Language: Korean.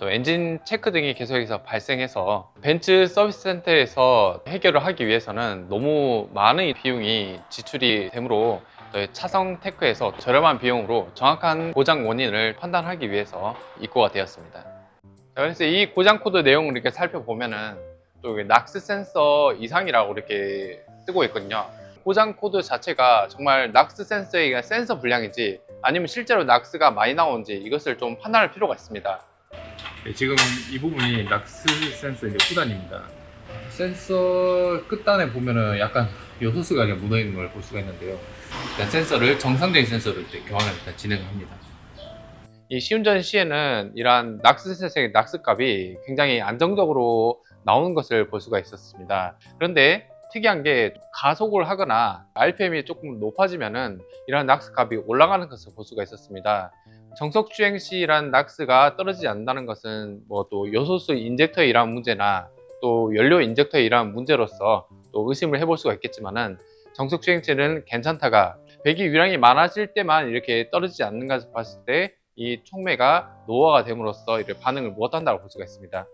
또 엔진 체크 등이 계속해서 발생해서 벤츠 서비스 센터에서 해결을 하기 위해서는 너무 많은 비용이 지출이 되므로 차성 테크에서 저렴한 비용으로 정확한 고장 원인을 판단하기 위해서 입고가 되었습니다. 자, 그래서 이 고장 코드 내용을 이렇게 살펴보면은 또 낙스 센서 이상이라고 이렇게 뜨고 있거든요. 고장 코드 자체가 정말 낙스 센서의 센서 불량인지 아니면 실제로 낙스가 많이 나오는지 이것을 좀 판단할 필요가 있습니다. 네, 지금 이 부분이 낙스 센서 이제 후단입니다. 센서 끝단에 보면은 약간 요소수가 이렇게 묻어 있는 걸 볼 수가 있는데요. 일단 센서를 정상적인 센서로 일단 교환을 일단 진행합니다. 이 시운전 시에는 이러한 낙스 센서의 낙스 값이 굉장히 안정적으로 나오는 것을 볼 수가 있었습니다. 그런데 특이한 게 가속을 하거나 RPM이 조금 높아지면은 이러한 낙스 값이 올라가는 것을 볼 수가 있었습니다. 정석 주행 시란 낙스가 떨어지지 않는다는 것은 뭐 또 요소수 인젝터의 이러한 문제나 또 연료 인젝터의 이러한 문제로서 또 의심을 해볼 수가 있겠지만은 정석 주행체는 괜찮다가 배기 유량이 많아질 때만 이렇게 떨어지지 않는 것을 봤을 때 이 촉매가 노화가 됨으로써 이렇게 반응을 못한다고 볼 수가 있습니다.